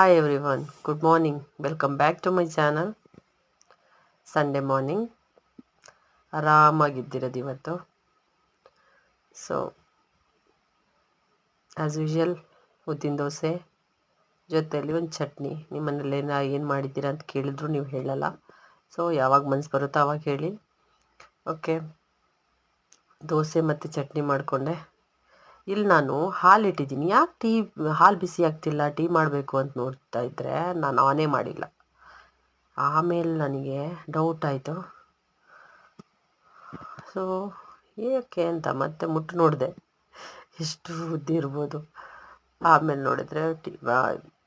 Everyone good morning welcome back to my channel Sunday morning ಆರಾಮಾಗಿದ್ದಿರೋದು ಇವತ್ತು. So as usual ಉದ್ದಿನ ದೋಸೆ, ಜೊತೆಯಲ್ಲಿ ಒಂದು ಚಟ್ನಿ. ನಿಮ್ಮ ಮನೇಲಿ ಏನು ಮಾಡಿದ್ದೀರಾ ಅಂತ ಕೇಳಿದ್ರು ನೀವು ಹೇಳಲ್ಲ. ಸೊ ಯಾವಾಗ ಮನ್ಸು ಬರುತ್ತೋ ಆವಾಗ ಹೇಳಿ. ಓಕೆ ದೋಸೆ ಮತ್ತು ಚಟ್ನಿ ಮಾಡಿಕೊಂಡೆ. ಇಲ್ಲಿ ನಾನು ಹಾಲು ಇಟ್ಟಿದ್ದೀನಿ. ಯಾಕೆ ಟೀ, ಹಾಲು ಬಿಸಿ ಆಗ್ತಿಲ್ಲ, ಟೀ ಮಾಡಬೇಕು ಅಂತ ನೋಡ್ತಾ ಇದ್ದರೆ ನಾನು ಆನೇ ಮಾಡಿಲ್ಲ. ಆಮೇಲೆ ನನಗೆ ಡೌಟ್ ಆಯಿತು. ಸೊ ಏಕೆ ಅಂತ ಮತ್ತೆ ಮುಟ್ಟು ನೋಡಿದೆ. ಎಷ್ಟು ಬುದ್ಧಿ ಇರ್ಬೋದು. ಆಮೇಲೆ ನೋಡಿದ್ರೆ ಟಿ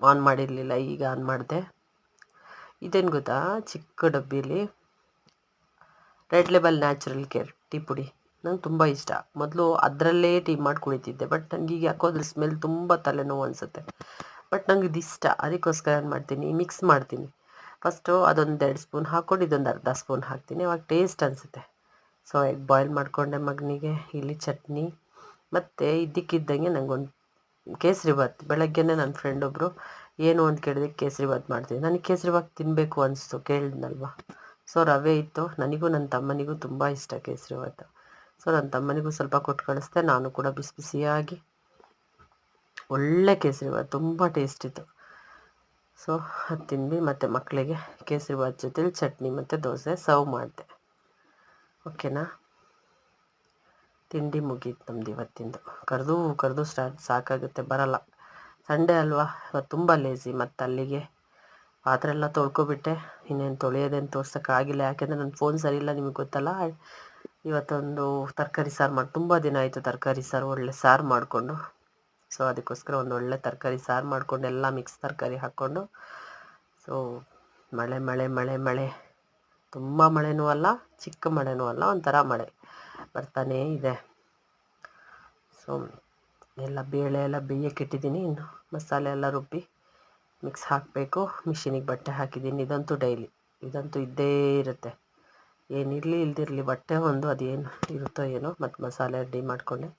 ಆನ್ ಮಾಡಿರಲಿಲ್ಲ, ಈಗ ಆನ್ ಮಾಡಿದೆ. ಇದೇನು ಗೊತ್ತಾ? ಚಿಕ್ಕ ಡಬ್ಬಿಲಿ Red Label natural care tea ಪುಡಿ. ನಂಗೆ ತುಂಬ ಇಷ್ಟ. ಮೊದಲು ಅದರಲ್ಲೇ ಟೀ ಮಾಡಿ ಕುಳಿತಿದ್ದೆ ಬಟ್ ನನಗೆ ಈಗ ಯಾಕೋ ಅದ್ರ ಸ್ಮೆಲ್ ತುಂಬ ತಲೆನೋವು ಅನಿಸುತ್ತೆ. ಬಟ್ ನಂಗೆ ಇದು ಇಷ್ಟ. ಅದಕ್ಕೋಸ್ಕರ ಏನು ಮಾಡ್ತೀನಿ? ಮಿಕ್ಸ್ ಮಾಡ್ತೀನಿ. ಫಸ್ಟು ಅದೊಂದು ಎರಡು ಸ್ಪೂನ್ ಹಾಕ್ಕೊಂಡು ಇದೊಂದು ಅರ್ಧ ಸ್ಪೂನ್ ಹಾಕ್ತೀನಿ. ಅವಾಗ ಟೇಸ್ಟ್ ಅನಿಸುತ್ತೆ. ಸೊ ಎಗ್ ಬಾಯ್ಲ್ ಮಾಡಿಕೊಂಡೆ ಮಗನಿಗೆ, ಇಲ್ಲಿ ಚಟ್ನಿ. ಮತ್ತು ಇದ್ದಕ್ಕಿದ್ದಂಗೆ ನನಗೊಂದು ಕೇಸರಿ ಬಾತ್ ಬೆಳಗ್ಗೆನೇ ನನ್ನ ಫ್ರೆಂಡ್ ಒಬ್ಬರು ಏನು ಅಂತ ಕೇಳಿದೆ ಕೇಸರಿ ಬಾತ್ ಮಾಡ್ತೀನಿ. ನನಗೆ ಕೇಸರಿ ಬಾತ್ ತಿನ್ನಬೇಕು ಅನಿಸ್ತು. ಕೇಳಿದ್ನಲ್ವ? ಸೊ ರವೆ ಇತ್ತು. ನನಗೂ ನನ್ನ ತಮ್ಮನಿಗೂ ತುಂಬ ಇಷ್ಟ ಕೇಸರಿ ಬಾತ್ ಸೊ ನನ್ನ ತಮ್ಮನಿಗೂ ಸ್ವಲ್ಪ ಕೊಟ್ಟು ಕಳಿಸ್ದೆ, ನಾನು ಕೂಡ ಬಿಸಿ ಬಿಸಿಯಾಗಿ. ಒಳ್ಳೆ ಕೇಸರಿ ಬಾತ್ ತುಂಬ ಟೇಸ್ಟ್ ಇತ್ತು. ಸೊ ಅದು ತಿಂದು ಮತ್ತು ಮಕ್ಕಳಿಗೆ ಕೇಸರಿ ಬಾತ್ ಜೊತೆಲಿ ಚಟ್ನಿ ಮತ್ತು ದೋಸೆ ಸರ್ವ್ ಮಾಡಿದೆ. ಓಕೆನಾ ತಿಂಡಿ ಮುಗೀತು ನಮ್ದು ಇವತ್ತಿಂದು. ಕರೆದು ಕರೆದು ಸ್ಟಾರ್ಟ್ ಸಾಕಾಗುತ್ತೆ, ಬರಲ್ಲ. ಸಂಡೇ ಅಲ್ವಾ? ಇವತ್ತು ತುಂಬ ಲೇಸಿ ಮತ್ತು ಅಲ್ಲಿಗೆ ಪಾತ್ರೆ ಎಲ್ಲ ತೊಳ್ಕೊಬಿಟ್ಟೆ. ಇನ್ನೇನು ತೊಳೆಯೋದೇನು ತೋರ್ಸೋಕ್ಕಾಗಿಲ್ಲ ಯಾಕೆಂದರೆ ನನ್ನ ಫೋನ್ ಸರಿ ಇಲ್ಲ, ನಿಮಗೆ ಗೊತ್ತಲ್ಲ? ಇವತ್ತೊಂದು ತರಕಾರಿ ಸಾರು ಮಾಡಿ, ತುಂಬ ದಿನ ಆಯಿತು ತರಕಾರಿ ಸಾರು, ಒಳ್ಳೆ ಸಾರು ಮಾಡಿಕೊಂಡು. ಸೊ ಅದಕ್ಕೋಸ್ಕರ ಒಂದು ಒಳ್ಳೆ ತರಕಾರಿ ಸಾರು ಮಾಡಿಕೊಂಡು, ಎಲ್ಲ ಮಿಕ್ಸ್ ತರಕಾರಿ ಹಾಕ್ಕೊಂಡು. ಸೊ ಮಳೆ ಮಳೆ ಮಳೆ ಮಳೆ. ತುಂಬ ಮಳೆನೂ ಅಲ್ಲ, ಚಿಕ್ಕ ಮಳೆನೂ ಅಲ್ಲ, ಒಂಥರ ಮಳೆ ಬರ್ತಾನೇ ಇದೆ. ಸೊ ಎಲ್ಲ ಬೇಳೆ, ಎಲ್ಲ ಬೇಯಕ್ಕಿಟ್ಟಿದ್ದೀನಿ ಇನ್ನು. ಮಸಾಲೆ ಎಲ್ಲ ರುಬ್ಬಿ ಮಿಕ್ಸ್ ಹಾಕಬೇಕು. ಮಿಷಿನಿಗೆ ಬಟ್ಟೆ ಹಾಕಿದ್ದೀನಿ. ಇದಂತೂ ಡೈಲಿ ಇದಂತೂ ಇದ್ದೇ ಇರುತ್ತೆ. ಏನಿರಲಿ ಇಲ್ದಿರಲಿ, ಬಟ್ಟೆ ಒಂದು ಅದೇನು ಇರುತ್ತೋ ಏನೋ ಮತ್ತು ಮಸಾಲೆ ರೆಡಿ ಮಾಡಿಕೊಂಡೆ.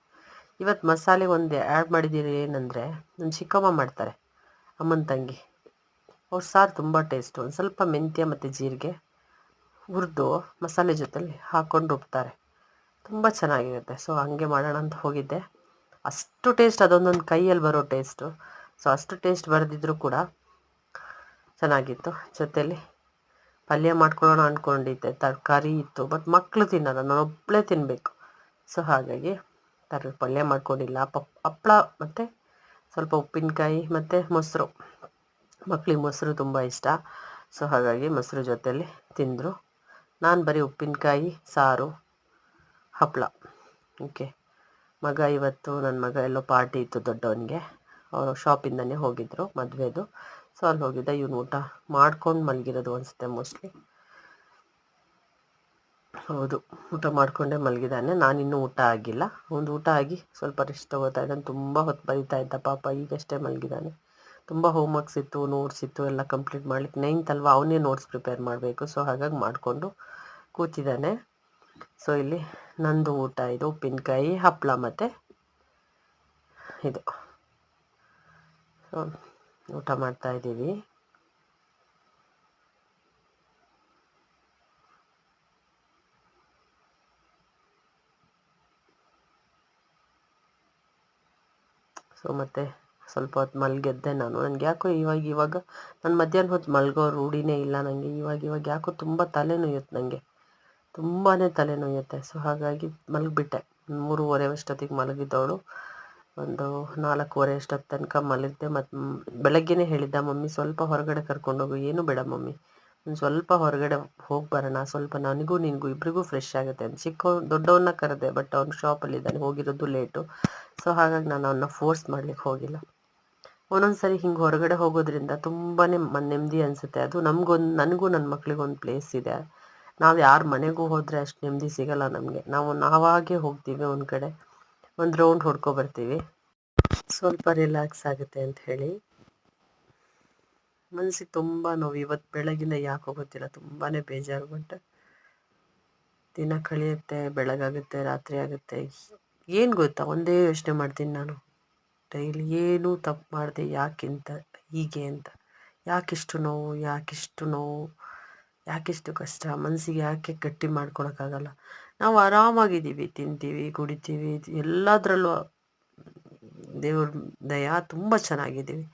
ಇವತ್ತು ಮಸಾಲೆ ಒಂದು ಆ್ಯಡ್ ಮಾಡಿದ್ದೀರಿ ಏನಂದರೆ ನನ್ನ ಚಿಕ್ಕಮ್ಮ ಮಾಡ್ತಾರೆ, ಅಮ್ಮನ ತಂಗಿ. ಅವ್ರ ಸಾರು ತುಂಬ ಟೇಸ್ಟು ಒಂದು ಸ್ವಲ್ಪ ಮೆಂತ್ಯ ಮತ್ತು ಜೀರಿಗೆ ಹುರಿದು ಮಸಾಲೆ ಜೊತೆಲಿ ಹಾಕ್ಕೊಂಡು ರುಬ್ತಾರೆ. ತುಂಬ ಚೆನ್ನಾಗಿರುತ್ತೆ. ಸೊ ಹಂಗೆ ಮಾಡೋಣ ಅಂತ ಹೋಗಿದ್ದೆ. ಅಷ್ಟು ಟೇಸ್ಟ್ ಅದೊಂದೊಂದು ಕೈಯಲ್ಲಿ ಬರೋ ಟೇಸ್ಟು ಸೊ ಅಷ್ಟು ಟೇಸ್ಟ್ ಬರೆದಿದ್ರು ಕೂಡ ಚೆನ್ನಾಗಿತ್ತು ಜೊತೆಲಿ. ಪಲ್ಯ ಮಾಡ್ಕೊಳ್ಳೋಣ ಅಂದ್ಕೊಂಡಿದ್ದೆ ತರಕಾರಿ ಇತ್ತು. ಬಟ್ ಮಕ್ಕಳು ತಿನ್ನಲ್ಲ. ನಾನು ಒಬ್ಬಳೇ ತಿನ್ನಬೇಕು ಸೊ ಹಾಗಾಗಿ ತರ ಪಲ್ಯ ಮಾಡ್ಕೊಂಡಿಲ್ಲ. ಪಪ್ ಹಪ್ಪಳ ಮತ್ತು ಸ್ವಲ್ಪ ಉಪ್ಪಿನಕಾಯಿ ಮತ್ತು ಮೊಸರು. ಮಕ್ಕಳಿಗೆ ಮೊಸರು ತುಂಬ ಇಷ್ಟ. ಸೊ ಹಾಗಾಗಿ ಮೊಸರು ಜೊತೆಯಲ್ಲಿ ತಿಂದರು. ನಾನು ಬರೀ ಉಪ್ಪಿನಕಾಯಿ, ಸಾರು ಹಪ್ಪಳ ಓಕೆ ಮಗ ಇವತ್ತು ನನ್ನ ಮಗ ಎಲ್ಲೋ ಪಾರ್ಟಿ ಇತ್ತು ದೊಡ್ಡವನಿಗೆ. ಅವರು ಶಾಪಿಂದನೇ ಹೋಗಿದ್ದರು ಮದುವೆದು. ಸೊ ಅಲ್ಲಿ ಹೋಗಿದ್ದೆ ಇವನು ಊಟ ಮಾಡ್ಕೊಂಡು ಮಲಗಿರೋದು ಅನಿಸುತ್ತೆ ಮೋಸ್ಟ್ಲಿ ಹೌದು, ಊಟ ಮಾಡಿಕೊಂಡೇ ಮಲಗಿದ್ದಾನೆ ನಾನಿನ್ನೂ ಊಟ ಆಗಿಲ್ಲ. ಒಂದು ಊಟ ಆಗಿ ಸ್ವಲ್ಪ ರೆಸ್ಟ್ ತಗೋತಾ ಇದ್ದಾನೆ. ತುಂಬ ಹೊತ್ತು ಬರಿತಾ ಇದ್ದ ಪಾಪ, ಈಗಷ್ಟೇ ಮಲಗಿದ್ದಾನೆ ತುಂಬ ಹೋಮ್ವರ್ಕ್ಸ್ ಇತ್ತು ನೋಟ್ಸ್ ಇತ್ತು, ಎಲ್ಲ ಕಂಪ್ಲೀಟ್ ಮಾಡ್ಲಿಕ್ಕೆ. ನೈನ್ತ್ ಅಲ್ವಾ, ಅವನೇ ನೋಟ್ಸ್ ಪ್ರಿಪೇರ್ ಮಾಡಬೇಕು. ಸೊ ಹಾಗಾಗಿ ಮಾಡಿಕೊಂಡು ಕೂತಿದ್ದಾನೆ. ಸೊ ಇಲ್ಲಿ ನಂದು ಊಟ ಇದು, ಉಪ್ಪಿನಕಾಯಿ ಹಪ್ಪಳ ಮತ್ತು ಇದು. ಸೊ ಊಟ ಮಾಡ್ತಾ ಇದ್ದೀವಿ. ಸೊ ಮತ್ತೆ ಸ್ವಲ್ಪ ಹೊತ್ತು ಮಲ್ಗೆದ್ದೆ ನಾನು. ನನಗೆ ಯಾಕೋ ಇವಾಗ ಇವಾಗ ನಾನು ಮಧ್ಯಾಹ್ನ ಹೊತ್ತು ಮಲಗೋ ರೂಢಿನೇ ಇಲ್ಲ ನನಗೆ ಇವಾಗ ಇವಾಗ ಯಾಕೋ ತುಂಬ ತಲೆನೋಯುತ್ತೆ ನನಗೆ ತುಂಬಾ ತಲೆನೋಯುತ್ತೆ ಸೊ ಹಾಗಾಗಿ ಮಲಗಿಬಿಟ್ಟೆ. ಮೂರುವರೆ ಅಷ್ಟೊತ್ತಿಗೆ ಮಲಗಿದ್ದವಳು. ಒಂದು ನಾಲ್ಕೂವರೆ ಅಷ್ಟೊತ್ತು ತನಕ ಮಲಗಿದೆ ಮತ್ತು ಬೆಳಗ್ಗೆನೇ ಹೇಳಿದ್ದ, ಮಮ್ಮಿ, ಸ್ವಲ್ಪ ಹೊರಗಡೆ ಕರ್ಕೊಂಡೋಗು ಏನು ಬೇಡ ಮಮ್ಮಿ ಒಂದು ಸ್ವಲ್ಪ ಹೊರಗಡೆ ಹೋಗಿ ಬರೋಣ. ಸ್ವಲ್ಪ ನನಗೂ ನಿನಗೂ ಇಬ್ಬರಿಗೂ ಫ್ರೆಶ್ ಆಗುತ್ತೆ. ಅಂತ ಚಿಕ್ಕ ದೊಡ್ಡವನ್ನ ಕರೆದೆ ಬಟ್ ಅವ್ನು ಶಾಪಲ್ಲಿದ್ದಾನೆ ಹೋಗಿರೋದು ಲೇಟು ಸೊ ಹಾಗಾಗಿ ನಾನು ಅವನ್ನ ಫೋರ್ಸ್ ಮಾಡಲಿಕ್ಕೆ ಹೋಗಿಲ್ಲ. ಒಂದೊಂದು ಸರಿ ಹಿಂಗೆ ಹೊರಗಡೆ ಹೋಗೋದ್ರಿಂದ ತುಂಬಾ ನೆಮ್ಮದಿ ಅನಿಸುತ್ತೆ. ಅದು ನಮಗೊಂದು, ನನಗೂ ನನ್ನ ಮಕ್ಳಿಗೊಂದು ಪ್ಲೇಸ್ ಇದೆ. ನಾವು ಯಾರ ಮನೆಗೂ ಹೋದರೆ ಅಷ್ಟು ನೆಮ್ಮದಿ ಸಿಗಲ್ಲ ನಮಗೆ. ನಾವು ನಾವಾಗೇ ಹೋಗ್ತೀವಿ ಒಂದು ಕಡೆ. ಒಂದು ರೌಂಡ್ ಹೊಡ್ಕೊ ಬರ್ತೀವಿ ಸ್ವಲ್ಪ ರಿಲ್ಯಾಕ್ಸ್ ಆಗುತ್ತೆ ಅಂತ ಹೇಳಿ. ಮನಸ್ಸಿಗೆ ತುಂಬ ನೋವು. ಇವತ್ತು ಬೆಳಗಿಂದ ಯಾಕೋ ಗೊತ್ತಿಲ್ಲ. ತುಂಬಾ ಬೇಜಾರು ಬಟ್ ದಿನ ಕಳೆಯುತ್ತೆ, ಬೆಳಗಾಗುತ್ತೆ, ರಾತ್ರಿ ಆಗುತ್ತೆ. ಏನು ಗೊತ್ತಾ? ಒಂದೇ ಯೋಚನೆ ಮಾಡ್ತೀನಿ ನಾನು. ಡೈಲಿ ಏನೂ ತಪ್ಪು ಮಾಡಿದೆ ಯಾಕಿಂತ ಹೀಗೆ ಅಂತ. ಯಾಕಿಷ್ಟು ನೋವು ಯಾಕಿಷ್ಟು ನೋವು. ಯಾಕಿಷ್ಟು ಕಷ್ಟ? ಮನಸ್ಸಿಗೆ ಯಾಕೆ ಗಟ್ಟಿ ಮಾಡ್ಕೊಳಕ್ಕಾಗಲ್ಲ? ನಾವು ಆರಾಮಾಗಿದ್ದೀವಿ, ತಿಂತೀವಿ, ಕುಡಿತೀವಿ, ಎಲ್ಲದರಲ್ಲೂ ದೇವ್ರ ದಯ ತುಂಬ ಚೆನ್ನಾಗಿದ್ದೀವಿ.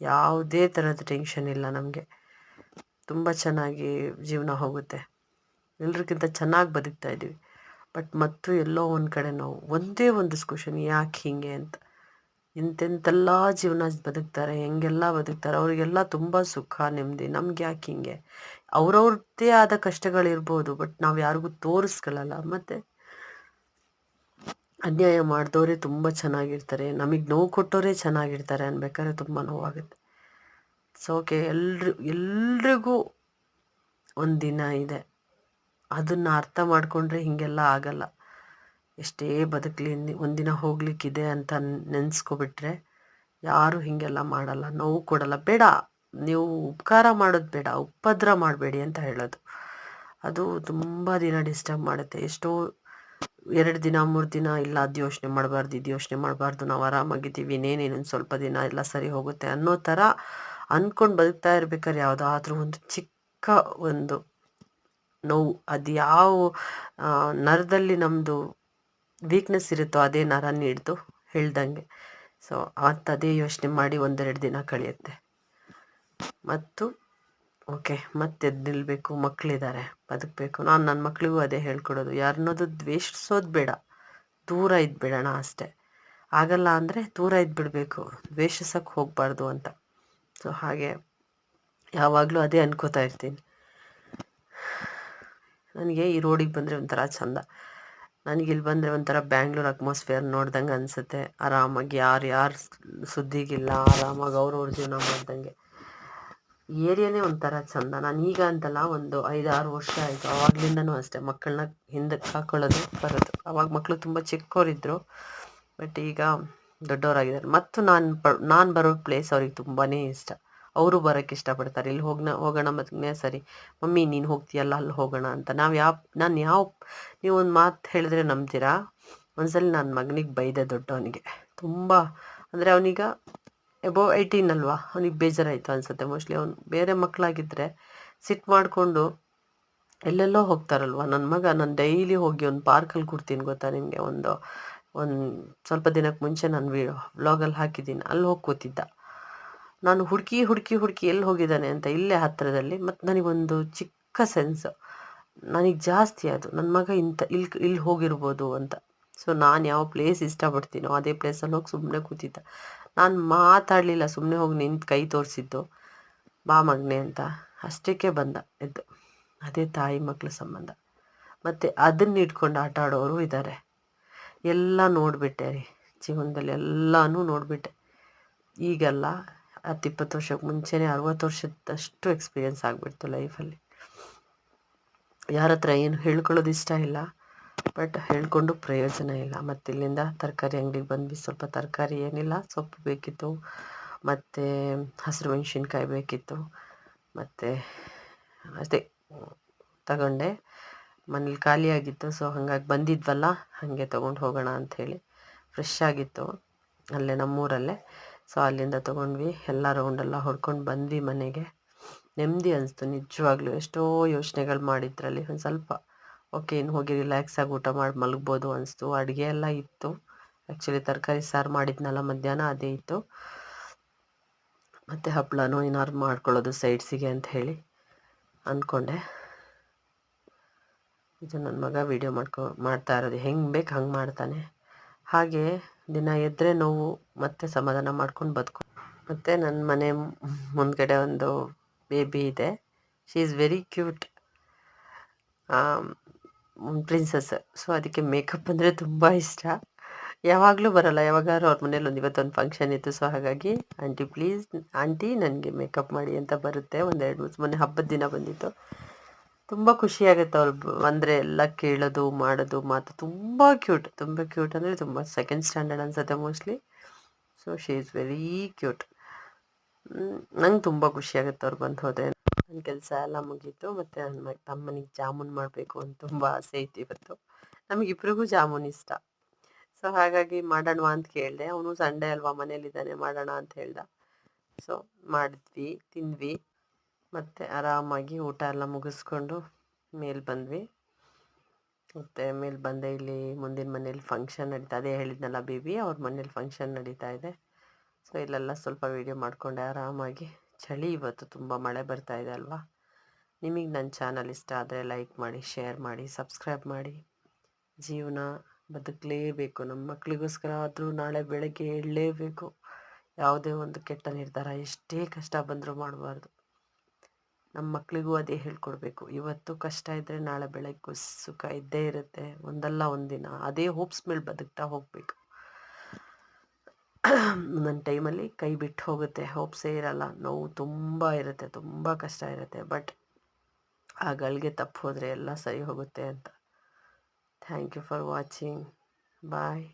ಯಾವುದೇ ಥರದ ಟೆನ್ಷನ್ ಇಲ್ಲ ನಮಗೆ. ತುಂಬ ಚೆನ್ನಾಗಿ ಜೀವನ ಹೋಗುತ್ತೆ. ಎಲ್ರಿಗಿಂತ ಚೆನ್ನಾಗಿ ಬದುಕ್ತಾ ಇದ್ದೀವಿ. ಬಟ್ ಮತ್ತು ಎಲ್ಲೋ ಒಂದು ಕಡೆ ನಾವು ಒಂದೇ ಒಂದು ಕ್ವಶನ್ ಯಾಕೆ ಹೀಗೆ ಅಂತ. ಎಂತೆಂತೆಲ್ಲ ಜೀವನ ಬದುಕ್ತಾರೆ, ಹೆಂಗೆಲ್ಲ ಬದುಕ್ತಾರೆ, ಅವರಿಗೆಲ್ಲ ತುಂಬ ಸುಖ, ನೆಮ್ಮದಿ, ನಮ್ಗೆ ಯಾಕೆ ಹಿಂಗೆ? ಅವ್ರವ್ರದ್ದೇ ಆದ ಕಷ್ಟಗಳಿರ್ಬೋದು, ಬಟ್ ನಾವು ಯಾರಿಗೂ ತೋರಿಸ್ಕೊಳ್ಳಲ್ಲ ಮತ್ತು ಅನ್ಯಾಯ ಮಾಡಿದವರೇ ತುಂಬ ಚೆನ್ನಾಗಿರ್ತಾರೆ. ನಮಗೆ ನೋವು ಕೊಟ್ಟವರೇ ಚೆನ್ನಾಗಿರ್ತಾರೆ ಅನ್ಬೇಕಾದ್ರೆ ತುಂಬ ನೋವಾಗುತ್ತೆ. ಸೊ ಓಕೆ ಎಲ್ರು, ಎಲ್ರಿಗೂ ಒಂದು ದಿನ ಇದೆ. ಅದನ್ನು ಅರ್ಥ ಮಾಡಿಕೊಂಡ್ರೆ ಹೀಗೆಲ್ಲ ಆಗಲ್ಲ. ಎಷ್ಟೇ ಬದುಕಲಿ ಒಂದಿನ ಹೋಗ್ಲಿಕ್ಕಿದೆ ಅಂತ ನೆನೆಸ್ಕೊಬಿಟ್ರೆ ಯಾರು ಹೀಗೆಲ್ಲ ಮಾಡಲ್ಲ. ನೋವು ಕೊಡಲ್ಲ. ಬೇಡ. ನೀವು ಉಪಕಾರ ಮಾಡೋದು ಬೇಡ, ಉಪದ್ರ ಮಾಡಬೇಡಿ ಅಂತ ಹೇಳೋದು. ಅದು ತುಂಬ ದಿನ ಡಿಸ್ಟರ್ಬ್ ಮಾಡುತ್ತೆ. ಎಷ್ಟೋ ಎರಡು ದಿನ, ಮೂರು ದಿನ ಇಲ್ಲ, ಅದು ಯೋಚನೆ ಮಾಡಬಾರ್ದು, ಇದು ಯೋಚನೆ ಮಾಡಬಾರ್ದು, ನಾವು ಆರಾಮಾಗಿದ್ದೀವಿ ಇನ್ನೊಂದು ಸ್ವಲ್ಪ ದಿನ ಎಲ್ಲ ಸರಿ ಹೋಗುತ್ತೆ ಅನ್ನೋ ಥರ ಅಂದ್ಕೊಂಡು ಬದುಕ್ತಾ ಇರ್ಬೇಕಾದ್ರೆ ಯಾವುದಾದ್ರೂ ಒಂದು ಚಿಕ್ಕ ಒಂದು ನೋವು, ಅದು ಯಾವ ನರದಲ್ಲಿ ನಮ್ಮದು ವೀಕ್ನೆಸ್ ಇರುತ್ತೋ ಅದೇ ನರ ನೀಡ್ದು ಹೇಳ್ದಂಗೆ. ಸೊ ಅದೇ ಯೋಚನೆ ಮಾಡಿ ಒಂದೆರಡು ದಿನ ಕಳೆಯುತ್ತೆ. ಮತ್ತು, ಓಕೆ, ಮತ್ತೆ ನಿಲ್ಲಬೇಕು ಮಕ್ಕಳಿದ್ದಾರೆ ಬದುಕಬೇಕು. ನಾನು ನನ್ನ ಮಕ್ಕಳಿಗೂ ಅದೇ ಹೇಳ್ಕೊಡೋದು. ಯಾರನ್ನೋದು ದ್ವೇಷಿಸೋದು ಬೇಡ. ದೂರ ಇದ್ಬಿಡೋಣ ಅಷ್ಟೇ. ಆಗಲ್ಲ ಅಂದರೆ ದೂರ ಇದ್ಬಿಡಬೇಕು. ದ್ವೇಷಿಸೋಕ್ಕೆ ಹೋಗಬಾರ್ದು ಅಂತ. ಸೊ ಹಾಗೆ ಯಾವಾಗಲೂ ಅದೇ ಅನ್ಕೋತಾ ಇರ್ತೀನಿ. ನನಗೆ ಈ ರೋಡಿಗೆ ಬಂದರೆ ಒಂಥರ ಚಂದ. ಇಲ್ಲಿ ಬಂದರೆ ಒಂಥರ ಬ್ಯಾಂಗ್ಳೂರ್ ಅಟ್ಮಾಸ್ಫಿಯರ್ ನೋಡ್ದಂಗೆ ಅನಿಸುತ್ತೆ. ಆರಾಮಾಗಿ ಯಾರು ಯಾರು ಸುದ್ದಿಗಿಲ್ಲ, ಆರಾಮಾಗಿ ಅವ್ರವ್ರ ಜೀವನ ಮಾಡ್ದಂಗೆ. ಏರಿಯಾನೇ ಒಂಥರ ಚಂದ. ನಾನು ಈಗ ಅಂತಲ್ಲ ಒಂದು ಐದಾರು ವರ್ಷ ಆಯಿತು. ಆವಾಗ್ಲಿಂದನೂ ಅಷ್ಟೇ ಮಕ್ಕಳನ್ನ ಹಿಂದಕ್ಕೆ ಹಾಕೊಳ್ಳೋದು ಬರೋದು. ಅವಾಗ ಮಕ್ಕಳು ತುಂಬ ಚಿಕ್ಕವರಿದ್ದರು ಬಟ್ ಈಗ ದೊಡ್ಡವರಾಗಿದ್ದಾರೆ. ಮತ್ತು ನಾನು ನಾನು ಬರೋ ಪ್ಲೇಸ್ ಅವ್ರಿಗೆ ತುಂಬಾ ಇಷ್ಟ. ಅವರು ಬರೋಕ್ಕೆ ಇಷ್ಟಪಡ್ತಾರೆ. ಇಲ್ಲಿ ಹೋಗ್ನ, ಹೋಗೋಣ ಮತ್ತೆ ಸರಿ. ಮಮ್ಮಿ, ನೀನು ಹೋಗ್ತೀಯಲ್ಲ? ಅಲ್ಲಿ ಹೋಗೋಣ ಅಂತ. ನಾವು ಯಾವ, ನಾನು ಯಾವ, ನೀವು ಒಂದು ಮಾತು ಹೇಳಿದ್ರೆ ನಂಬ್ತೀರಾ? ಒಂದ್ಸಲ ನನ್ನ ಮಗನಿಗೆ ಬೈದೆ ದೊಡ್ಡವನಿಗೆ. ತುಂಬ, ಅಂದರೆ ಅವನೀಗ ಎಬೋ ಏಯ್ಟೀನ್ ಅಲ್ವಾ? ಅವ್ನಿಗೆ ಬೇಜಾರಾಯಿತು ಅನಿಸುತ್ತೆ ಮೋಸ್ಟ್ಲಿ ಅವ್ನು ಬೇರೆ ಮಕ್ಕಳಾಗಿದ್ದರೆ ಸಿಟ್ ಮಾಡಿಕೊಂಡು ಎಲ್ಲೆಲ್ಲೋ ಹೋಗ್ತಾರಲ್ವ? ನನ್ನ ಮಗ, ನಾನು ಡೈಲಿ ಹೋಗಿ ಒಂದು ಪಾರ್ಕಲ್ಲಿ ಕೂರ್ತೀನಿ ಗೊತ್ತಾ ನಿಮಗೆ? ಒಂದು ಒಂದು ಸ್ವಲ್ಪ ದಿನಕ್ಕೆ ಮುಂಚೆ ನಾನು ವಿ ವ್ಲಾಗಲ್ಲಿ ಹಾಕಿದ್ದೀನಿ. ಅಲ್ಲಿ ಹೋಗಿ ಕೂತಿದ್ದ. ನಾನು ಹುಡುಕಿ ಹುಡುಕಿ ಹುಡುಕಿ ಎಲ್ಲಿ ಹೋಗಿದ್ದಾನೆ ಅಂತ ಇಲ್ಲೇ ಹತ್ತಿರದಲ್ಲಿ ಮತ್ತು ನನಗೊಂದು ಚಿಕ್ಕ ಸೆನ್ಸ್ ನನಗೆ ಜಾಸ್ತಿ ಅದು. ನನ್ನ ಮಗ ಇಂಥ ಇಲ್ಲಿ ಇಲ್ಲಿ ಹೋಗಿರ್ಬೋದು ಅಂತ. ಸೊ ನಾನು ಯಾವ ಪ್ಲೇಸ್ ಇಷ್ಟಪಡ್ತೀನೋ ಅದೇ ಪ್ಲೇಸಲ್ಲಿ ಹೋಗಿ ಸುಮ್ಮನೆ ಕೂತಿದ್ದ. ನಾನು ಮಾತಾಡಲಿಲ್ಲ ಸುಮ್ಮನೆ ಹೋಗಿ ನಿಂತು ಕೈ ತೋರಿಸಿದ್ದು. ಬಾ ಮಗ್ನೆ ಅಂತ. ಅಷ್ಟಕ್ಕೆ ಬಂದ. ಎದ್ದು. ಅದೇ ತಾಯಿ ಮಕ್ಕಳ ಸಂಬಂಧ. ಮತ್ತು ಅದನ್ನ ಇಟ್ಕೊಂಡು ಆಟ ಆಡೋರು ಇದ್ದಾರೆ ಎಲ್ಲ ನೋಡಿಬಿಟ್ಟೆ ರೀ. ಜೀವನದಲ್ಲಿ ಎಲ್ಲನೂ ನೋಡಿಬಿಟ್ಟೆ. ಈಗೆಲ್ಲ ಹತ್ತು ಇಪ್ಪತ್ತು ವರ್ಷಕ್ಕೆ ಮುಂಚೆನೇ ಅರುವತ್ತು ವರ್ಷದಷ್ಟು ಎಕ್ಸ್ಪೀರಿಯೆನ್ಸ್ ಆಗಿಬಿಡ್ತು ಲೈಫಲ್ಲಿ ಯಾರ ಹತ್ರ ಏನು ಹೇಳ್ಕೊಳ್ಳೋದು ಇಷ್ಟ ಇಲ್ಲ. ಬಟ್ ಹೇಳ್ಕೊಂಡು ಪ್ರಯೋಜನ ಇಲ್ಲ. ಮತ್ತು ಇಲ್ಲಿಂದ ತರಕಾರಿ ಅಂಗಡಿಗೆ ಬಂದ್ವಿ. ಸ್ವಲ್ಪ ತರಕಾರಿ ಏನಿಲ್ಲ, ಸೊಪ್ಪು ಬೇಕಿತ್ತು, ಮತ್ತು ಹಸಿರು ಮೆಣಸಿನ್ಕಾಯಿ ಬೇಕಿತ್ತು, ಮತ್ತು ಅದೇ ತಗೊಂಡೆ. ಮನೇಲಿ ಖಾಲಿಯಾಗಿತ್ತು ಸೊ ಹಾಗಾಗಿ ಬಂದಿದ್ವಲ್ಲ, ಹಾಗೆ ತೊಗೊಂಡು ಹೋಗೋಣ ಅಂಥೇಳಿ ಫ್ರೆಶ್ ಆಗಿತ್ತು, ಅಲ್ಲೇ ನಮ್ಮೂರಲ್ಲೇ. ಸೊ ಅಲ್ಲಿಂದ ತೊಗೊಂಡ್ವಿ. ಎಲ್ಲ ರೌಂಡೆಲ್ಲ ಹೊಡ್ಕೊಂಡು ಬಂದ್ವಿ ಮನೆಗೆ. ನೆಮ್ಮದಿ ಅನಿಸ್ತು, ನಿಜವಾಗ್ಲೂ. ಎಷ್ಟೋ ಯೋಚನೆಗಳು ಮಾಡಿದ್ರಲ್ಲಿ. ಒಂದು ಸ್ವಲ್ಪ ಓಕೆ, ಇನ್ನು ಹೋಗಿ ರಿಲ್ಯಾಕ್ಸಾಗಿ ಊಟ ಮಾಡಿ ಮಲಗ್ಬೋದು ಅನಿಸ್ತು. ಅಡುಗೆ ಎಲ್ಲ ಇತ್ತು. ಆ್ಯಕ್ಚುಲಿ ತರಕಾರಿ, ಸಾರು ಮಾಡಿದ್ನಲ್ಲ ಮಧ್ಯಾಹ್ನ, ಅದೇ ಇತ್ತು. ಮತ್ತು ಹಪ್ಪಳನೂ ಏನಾದ್ರು ಮಾಡ್ಕೊಳ್ಳೋದು ಸೈಡ್ಸಿಗೆ ಅಂತ ಹೇಳಿ ಅಂದ್ಕೊಂಡೆ ಇದು ನನ್ನ ಮಗ ವೀಡಿಯೋ ಮಾಡ್ಕೊ, ಮಾಡ್ತಾ ಇರೋದು. ಹೆಂಗೆ ಬೇಕು ಹಂಗೆ ಮಾಡ್ತಾನೆ. ಹಾಗೆ ದಿನ ಎದ್ರೆ ನೋವು, ಮತ್ತೆ ಸಮಾಧಾನ ಮಾಡ್ಕೊಂಡು ಬದುಕು, ಮತ್ತು ನನ್ನ ಮನೆ ಮುಂದ್ಗಡೆ ಒಂದು ಬೇಬಿ ಇದೆ. She is very cute princess so ಅದಕ್ಕೆ ಮೇಕಪ್ ಅಂದರೆ ತುಂಬ ಇಷ್ಟ. ಯಾವಾಗಲೂ ಬರಲ್ಲ, ಯಾವಾಗಾದ್ರೂ ಅವ್ರ ಮನೇಲಿ ಒಂದು ಇವತ್ತೊಂದು ಫಂಕ್ಷನ್ ಇತ್ತು. ಸೊ ಹಾಗಾಗಿ ಆಂಟಿ ಪ್ಲೀಸ್ ಆಂಟಿ ನನಗೆ ಮೇಕಪ್ ಮಾಡಿ ಅಂತ ಬರುತ್ತೆ. ಒಂದೆರಡು ಮೂರು ಮೊನ್ನೆ ಹಬ್ಬದ ದಿನ ಬಂದಿತ್ತು. ತುಂಬ ಖುಷಿಯಾಗುತ್ತೆ ಅವ್ರು ಅಂದರೆ ಎಲ್ಲ ಕೇಳೋದು, ಮಾಡೋದು ಮಾತು ತುಂಬ ಕ್ಯೂಟ್ ತುಂಬ ಕ್ಯೂಟ್ ಅಂದರೆ ತುಂಬ ಸೆಕೆಂಡ್ ಸ್ಟ್ಯಾಂಡರ್ಡ್ ಅನ್ಸುತ್ತೆ mostly so she is very cute ನಂಗೆ ತುಂಬ ಖುಷಿಯಾಗುತ್ತೆ ಅವ್ರು ಬಂದು ಹೋದರೆ. ನನ್ನ ಕೆಲಸ ಎಲ್ಲ ಮುಗೀತು, ಮತ್ತು ನನ್ನ ತಮ್ಮನಿಗೆ ಜಾಮೂನ್ ಮಾಡಬೇಕು ಅಂತ ತುಂಬ ಆಸೆ ಇತ್ತು ಇವತ್ತು. ನಮಗಿಬ್ರಿಗೂ ಜಾಮೂನ್ ಇಷ್ಟ. ಸೊ ಹಾಗಾಗಿ ಮಾಡೋಣ ಅಂತ ಕೇಳಿದೆ. ಅವನು ಸಂಡೇ ಅಲ್ವಾ ಮನೇಲಿದ್ದಾನೆ, ಮಾಡೋಣ ಅಂತ ಹೇಳ್ದ. ಸೊ ಮಾಡಿದ್ವಿ, ತಿಂದ್ವಿ. ಮತ್ತು ಆರಾಮಾಗಿ ಊಟ ಎಲ್ಲ ಮುಗಿಸ್ಕೊಂಡು ಮೇಲೆ ಬಂದ್ವಿ. ಮತ್ತು ಮೇಲೆ ಬಂದೆ, ಇಲ್ಲಿ ಮುಂದಿನ ಮನೇಲಿ ಫಂಕ್ಷನ್ ನಡೀತಾ ಅದೇ ಹೇಳಿದ್ನಲ್ಲ ಬೇಬಿ, ಅವ್ರ ಮನೇಲಿ ಫಂಕ್ಷನ್ ನಡೀತಾ ಇದೆ. ಸೊ ಇಲ್ಲೆಲ್ಲ ಸ್ವಲ್ಪ ವೀಡಿಯೋ ಮಾಡಿಕೊಂಡೆ ಆರಾಮಾಗಿ. ಚಳಿ ಇವತ್ತು ತುಂಬ ಮಳೆ ಬರ್ತಾ ಇದೆ ಅಲ್ವಾ? ನಿಮಗೆ ನನ್ನ ಚಾನಲ್ ಇಷ್ಟ ಆದರೆ ಲೈಕ್ ಮಾಡಿ ಶೇರ್ ಮಾಡಿ ಸಬ್ಸ್ಕ್ರೈಬ್ ಮಾಡಿ. ಜೀವನ ಬದುಕಲೇಬೇಕು. ನಮ್ಮ ಮಕ್ಕಳಿಗೋಸ್ಕರ ಆದರೂ ನಾಳೆ ಬೆಳಗ್ಗೆ ಏಳಲೇಬೇಕು ಯಾವುದೇ ಒಂದು ಕೆಟ್ಟ ನಿರ್ಧಾರ, ಎಷ್ಟೇ ಕಷ್ಟ ಬಂದರೂ ಮಾಡಬಾರ್ದು. ನಮ್ಮ ಮಕ್ಕಳಿಗೂ ಅದೇ ಹೇಳ್ಕೊಡ್ಬೇಕು. ಇವತ್ತು ಕಷ್ಟ ಇದ್ದರೆ ನಾಳೆ ಬೆಳಗ್ಗೆ ಸುಖ ಇದ್ದೇ ಇರುತ್ತೆ. ಒಂದಲ್ಲ ಒಂದಿನ. ಅದೇ ಹೋಪ್ಸ್ ಮೇಲೆ ಬದುಕ್ತಾ ಹೋಗಬೇಕು. ನನ್ನ ಟೈಮಲ್ಲಿ ಕೈ ಬಿಟ್ಟು ಹೋಗುತ್ತೆ. ಹೋಪ್ಸೇ ಇರಲ್ಲ. ನೋವು ತುಂಬ ಇರುತ್ತೆ. ತುಂಬ ಕಷ್ಟ ಇರುತ್ತೆ. ಬಟ್ ಆ ಗಳಿಗೆ ತಪ್ಪು ಹೋದರೆ ಎಲ್ಲ ಸರಿ ಹೋಗುತ್ತೆ ಅಂತ. Thank you for watching. Bye.